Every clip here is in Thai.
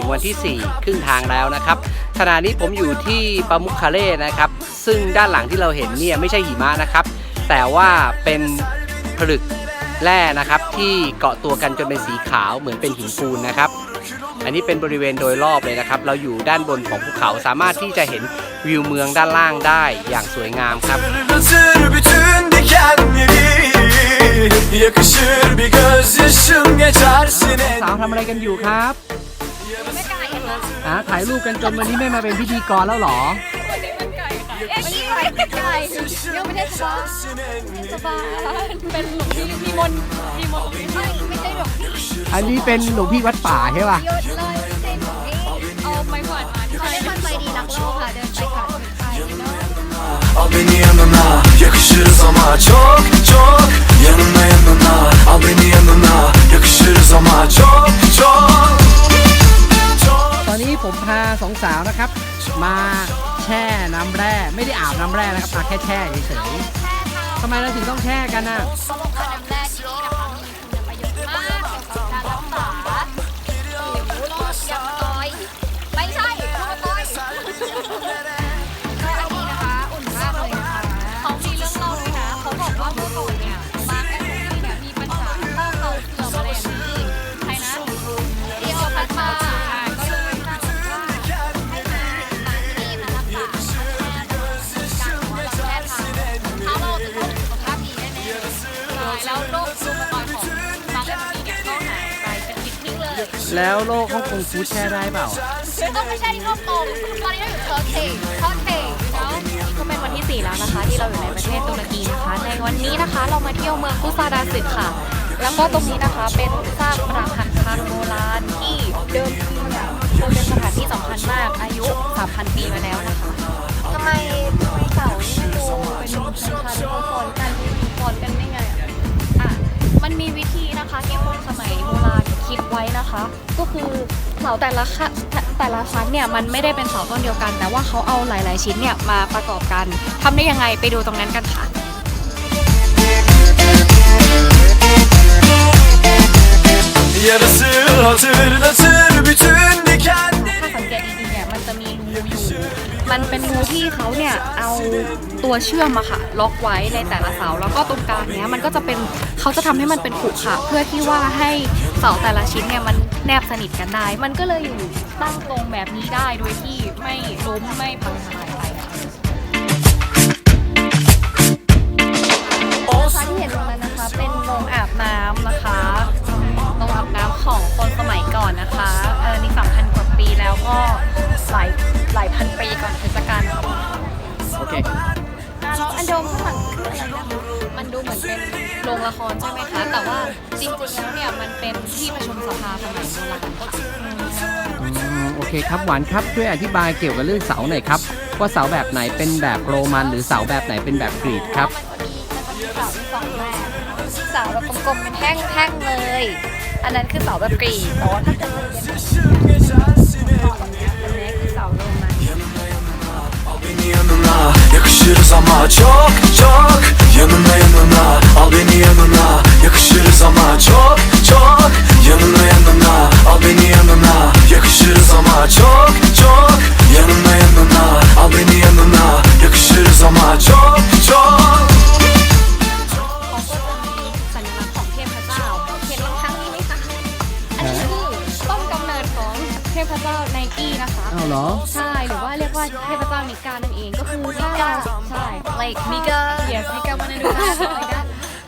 ถึงวันที่ 4 ครึ่งทางแล้วนะครับขณะนี้ผมอยู่ที่ปามุคคาเล่นะครับ ซึ่งด้านหลังที่เราเห็นเนี่ยไม่ใช่หิมะนะครับ แต่ว่าเป็นผลึกแร่นะครับที่เกาะตัวกันจนเป็นสีขาวเหมือนเป็นหินปูนนะครับ อันนี้เป็นบริเวณโดยรอบเลยนะครับ เราอยู่ด้านบนของภูเขาสามารถที่จะเห็นวิวเมืองด้านล่างได้อย่างสวยงามครับ Yakışır bir gözyaşım geçersin สาวทำอะไรกันอยู่ครับ ไม่ไก่ค่ะอ่าถ่ายรูปกันจนวันนี้ไม่มาเป็นพิธีกรแล้วเหรอ วันนี้มันไก่ค่ะเอ๊ะวันนี้ไก่ไก่ยังไม่ได้สบายสบายเป็นหลวงพี่มีมนต์มีมนต์ไม่ไม่ใช่หลวงพี่อันนี้เป็นหลวงพี่วัดป่าใช่ป่ะยศเลยไม่ใช่หลวงพี่เอาไม้กวาดมาเขาเล่นมันไปดีรักโลกค่ะเดินไปกัดไปเนาะ Al beni yanına Yakışırız ama çok çok Yanına yanına Al beni yanına Yakışırız ama มาแช่น้ำแร่ไม่ได้อาบน้ำแร่นะครับมาแค่แช่เฉยๆทำไมเราถึงต้องแช่กันน่ะเขาบอกว่าน้ำแร่ที่นี่นะคะ แล้วโลกฮ่องกงฟู้ดแช่ได้เปล่าต้องไม่ใช่ที่ฮ่องกงตอนนี้เราอยู่เทอร์เกย์ทอดเกย์เนาะก็เป็นวันที่ 4 แล้วนะคะ ที่เราอยู่ในประเทศตุรกีนะคะ ในวันนี้นะคะเรามาเที่ยวเมืองกุซาดาสึค่ะ แล้วก็ตรงนี้นะคะเป็นซากปรักหักพังโบราณที่เดิมทีเนี่ยเคยเป็นสถานที่สำคัญมากอายุ 3,000 ปีมาแล้วนะคะ นะคะ ก็คือเสาแต่ละค่ะแต่ละชั้นเนี่ยมันไม่ได้เป็นเสาต้นเดียวกัน แต่ว่าเขาเอาหลาย ๆ ชิ้นเนี่ยมาประกอบกันทำได้ยังไงไปดูตรงนั้นกันค่ะ Yarası hatırlatır bütün dikenleri ถ้าสังเกตดีๆเนี่ยมันจะมีรูอยู่มันเป็นรูที่เขาเนี่ยเอาตัวเชื่อมอะค่ะ ล็อกไว้ในแต่ละเสาแล้วก็ตรงกลางเนี้ยมันก็จะเป็นเขาจะทำให้มันเป็นขรุขระเพื่อที่ว่าให้ เสาแต่ละชิ้นเนี่ยมันแนบสนิทกันได้ มันก็เลยอยู่ตั้งตรงแบบนี้ได้โดยที่ไม่ล้มไม่พังทลายไปค่ะนะคะที่เห็นตรงนั้นนะคะ เป็นโรงอาบน้ำนะคะโรงอาบน้ำของคนสมัยก่อนนะคะเออนี่สำคัญกว่าปีแล้วก็หลายหลายพันปีก่อนเทศกาลค่ะโอเคแล้วอันโดมข้างหลังคืออะไรนะคะมันดูเหมือนเป็นโรงละครใช่ไหมคะ แต่ว่าจริงๆแล้ว สมัยโบราณอืมโอเคครับหวานครับช่วยอธิบายเกี่ยวกับเรื่องเสาหน่อยครับว่าเสาแบบไหนเป็นแบบโรมันหรือเสาแบบไหนเป็นแบบกรีกครับ มันจะมีเสาที่สองแบบเสาแบบกลมๆเป็นแท่งๆเลย อันนั้นคือเสาแบบกรีกแต่ว่าถ้าเกิดเป็นแบบนี้อันนี้คือเสาโรมัน Al beni yanına Yakışırız ama çok çok Yanına yanına Al beni yanına Yakışırız ama çok çok Yanına yanına Al beni yanına Yakışırız ama çok çok Yanına yanına Al beni yanına Yakışırız ama çok çok เขาก็จะมีสัญลักษณ์ของเทพเจ้า เห็นรองเท้านี้ไหมคะ อันนี้คือต้นกำเนิดของเทพเจ้าไนกี้นะคะ อ้าวเหรอ ใช่ หรือว่าเรียกว่าเทพเจ้านิกานั่นเอง ก็คือถ้าเราใช่ like นิกา yes นิ กาวันนั้นดูได้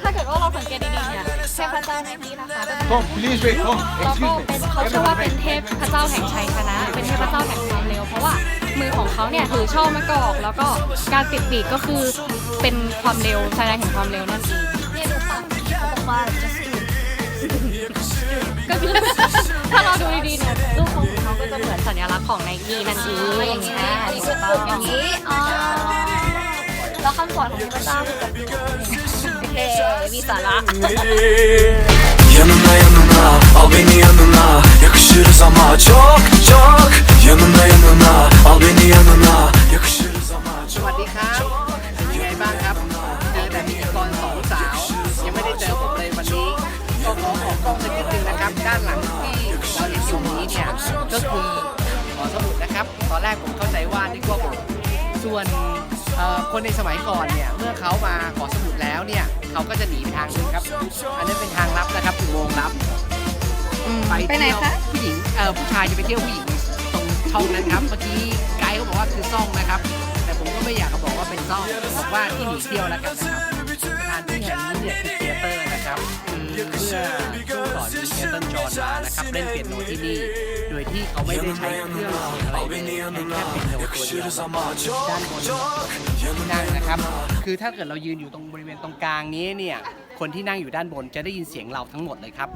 ถ้าเกิดว่าเราสังเกตดีๆเนี่ยเทพเจ้าไนกี้นะคะก็จะ Tom, please wait. Tom, แล้วก็ excuse เป็น me. เขาเชื่อว่าเป็นเทพเจ้าแห่งชัยชนะ เป็นเทพเจ้าแห่งความเร็ว เพราะว่ามือของเขาเนี่ยถือช่อมะกอก แล้วก็การติดปีกก็คือเป็นความเร็วแสดงถึงความเร็วนั่นเองเนี่ยดูปากเขาบอกว่า just do it ก็คือ ถ้าเราดูดีๆเนี่ยรูปของเขาก็จะเหมือนสัญลักษณ์ของไนกี้นั่นเองอย่างนี้อันนี้คือปุ่มอย่างนี้อ๋อแล้ว คำสอนของเทพเจ้าคือแบบโอเคมีสาระ Yanına yanına Al beni yanına Yakışırız ama çok çok Yanına yanına Al beni yanına Yakışırız ama สวัสดีครับเป็นยังไงบ้างครับ เจอแต่พิธีกรสองสาว ยังไม่ได้เจอผมเลยวันนี้ ก็ขอขอกล้องสักนิดนึงนะครับ ด้านหลังที่เราเห็นอยู่นี้เนี่ย ก็คือหอสมุดนะครับ ตอนแรกผมเข้าใจว่านี่ก็ผมส่วน คนในสมัยก่อนเนี่ยเมื่อเขามาขอสมุดแล้วเนี่ยเขาก็จะหนีไปทางนึงครับ อันนี้เป็นทางลับนะครับอุโมงค์ลับไปไปไหนเที่ยวคะ ผู้หญิงเอ่อผู้ชายจะไปเที่ยวผู้หญิงตรงช่องนั้นครับเมื่อกี้ไกด์เขาบอกว่าคือซ่องนะครับ แต่ผมก็ไม่อยากจะบอกว่าเป็นซ่องบอกว่าที่หนีเที่ยวแล้วกันนะครับสถานที่แห่งนี้เนี่ยคือเทเตอร์นะครับคือเมื่อช่วงก่อนมี เตอร์จอห์นมานะครับเล่นเปียโนที่นี่ โดยที่เขาไม่ได้ใช้เครื่องเสียงอะไรเลยเป็นแค่เปียโนตัวเดียวด้านบนที่นั่งนะครับ คือถ้าเกิดเรายืนอยู่ตรงบริเวณตรงกลางนี้เนี่ยคนที่นั่งอยู่ด้านบนจะได้ยินเสียงเราทั้งหมดเลยครับ